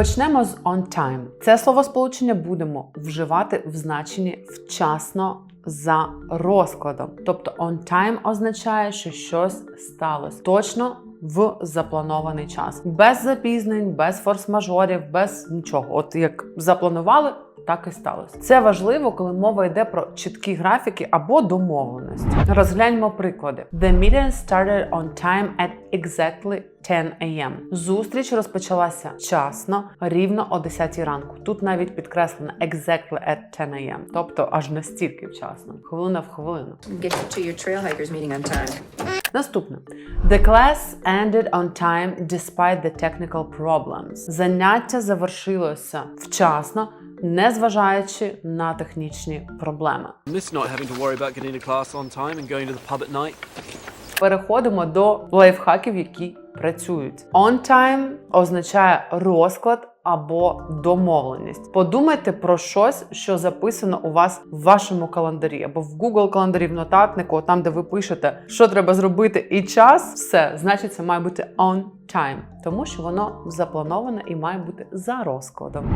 Почнемо з on time. Це словосполучення будемо вживати в значенні вчасно за розкладом. Тобто on time означає, що щось сталося точно в запланований час, без запізнень, без форс-мажорів, без нічого. От як запланували. Так і сталося. Це важливо, коли мова йде про чіткі графіки або домовленості. Розгляньмо приклади. The meeting started on time at exactly 10 a.m. Зустріч розпочалася вчасно, рівно о 10 ранку. Тут навіть підкреслено exactly at 10 a.m. Тобто аж настільки вчасно, хвилина в хвилину. Get you to your trailhikers meeting on time. Наступне. The class ended on time despite the technical problems. Заняття завершилося вчасно, незважаючи на технічні проблеми. Переходимо до лайфхаків, які працюють. On time означає розклад або домовленість. Подумайте про щось, що записано у вас в вашому календарі або в Google календарі в нотатнику, там де ви пишете, що треба зробити, і час, все значить, це має бути on time, тому що воно заплановане і має бути за розкладом.